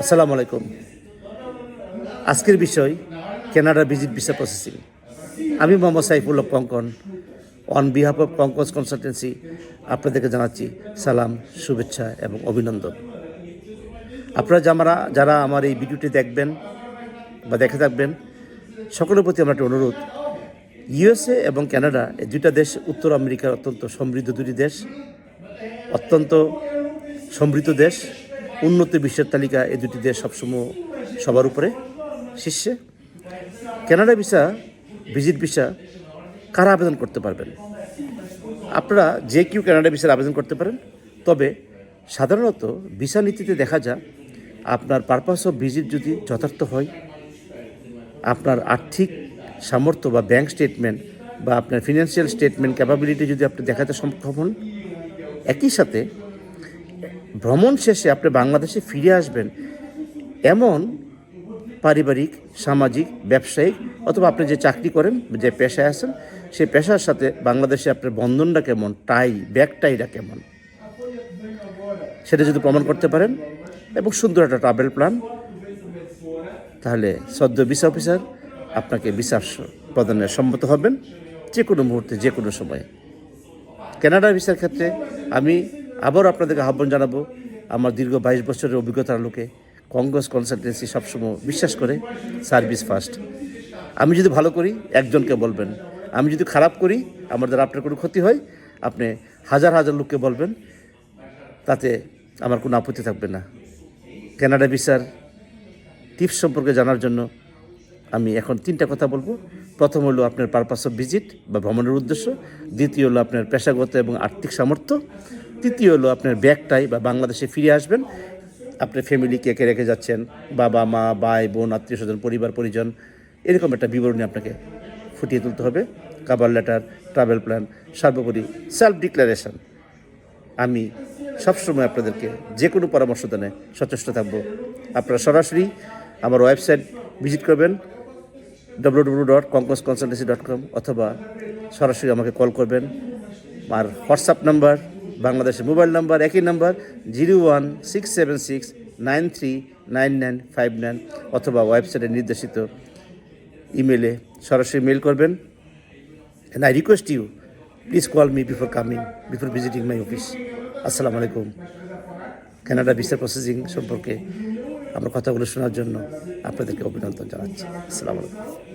আসসালামু আলাইকুম। আজকের বিষয় কেনাডা ভিজিট ভিসা প্রসেসিং আমি Mohammad Saifullah Kankon. On behalf of Kankaj consultancy আপনাদেরকে জানাচ্ছি সালাম, শুভেচ্ছা এবং অভিনন্দন। আপনারা যারা যারা আমার এই ভিডিওটি দেখবেন বা দেখে থাকবেন, সকলের প্রতি আমার একটা অনুরোধ। ইউএসএ এবং কানাডা এই দুইটা দেশ, উত্তর আমেরিকার অত্যন্ত সমৃদ্ধ দুটি দেশ, অত্যন্ত সমৃদ্ধ দেশ। উন্নত বিশ্বের তালিকা এই দুটি দেশ সবসময় সবার উপরে শীর্ষে। কানাডা ভিসা, ভিজিট ভিসা, কারা আবেদন করতে পারবেন? আপনারা যে কেউ কানাডা ভিসার আবেদন করতে পারেন, তবে সাধারণত ভিসা নীতিতে দেখা যায়, আপনার পারপাস অফ ভিজিট যদি যথার্থ হয়, আপনার আর্থিক সামর্থ্য বা ব্যাংক স্টেটমেন্ট বা আপনার ফিনান্সিয়াল স্টেটমেন্ট ক্যাপাবিলিটি যদি আপনি দেখাতে সক্ষম হন, একই সাথে ভ্রমণ শেষে আপনি বাংলাদেশে ফিরে আসবেন। এমন পারিবারিক, সামাজিক, ব্যবসায়িক অথবা আপনি যে চাকরি করেন, যে পেশায় আছেন সেই পেশার সাথে বাংলাদেশে আপনার বন্ধনটা কেমন? টাই ব্যাক টাইটা কেমন? সেটা যদি প্রমাণ করতে পারেন এবং সুন্দর একটা ট্রাভেল প্ল্যান, তাহলে সদ্য ভিসা অফিসার আপনাকে ভিসা প্রদানের সম্মত হবেন যে কোনো মুহূর্তে যে কোনো সময়ে। কানাডা ভিসার ক্ষেত্রে আমি আবারও আপনাদেরকে আহ্বান জানাব, আমার দীর্ঘ বাইশ বছরের অভিজ্ঞতার লোকে কংগ্রেস কনসালটেন্সি সবসময় বিশ্বাস করে, সার্ভিস ফার্স্ট। আমি যদি ভালো করি, একজনকে বলবেন। আমি যদি খারাপ করি, আমার দ্বারা আপনার কোনো ক্ষতি হয়, আপনি হাজার হাজার লোককে বলবেন, তাতে আমার কোনো আপত্তি থাকবে না। কানাডা ভিসার টিপস সম্পর্কে জানার জন্য আমি এখন তিনটা কথা বলব। প্রথম হলো আপনার পারপাস অফ ভিজিট বা ভ্রমণের উদ্দেশ্য। দ্বিতীয় হলো আপনার পেশাগত এবং আর্থিক সামর্থ্য। তৃতীয় হলো আপনার ব্যাগটাই বা বাংলাদেশে ফিরে আসবেন। আপনার ফ্যামিলি কে কে রেখে যাচ্ছেন? বাবা, মা, ভাই, বোন, আত্মীয় স্বজন, পরিবার, পরিজন, এরকম একটা বিবরণী আপনাকে ফুটিয়ে তুলতে হবে। কাবার লেটার ট্রাভেল প্ল্যান সর্বোপরি সেলফ ডিক্লারেশন আমি সবসময় আপনাদেরকে যে কোনো পরামর্শ দানে সচেষ্ট থাকব। আপনারা সরাসরি আমার ওয়েবসাইট ভিজিট করবেন W W dot Kankos consultancy dot com অথবা সরাসরি আমাকে কল করবেন। আর হোয়াটসঅ্যাপ নাম্বার বাংলাদেশের মোবাইল নাম্বার একই number zero one six seven six nine three nine nine five nine অথবা ওয়েবসাইটে নির্দেশিত ইমেলে সরাসরি মেল করবেন। And I request you, please call me before coming, before visiting my office. আসসালামু আলাইকুম। কানাডা ভিসা প্রসেসিং সম্পর্কে আমার কথাগুলো শোনার জন্য আপনাদেরকে অভিনন্দন জানাচ্ছি। আসসালামু আলাইকুম।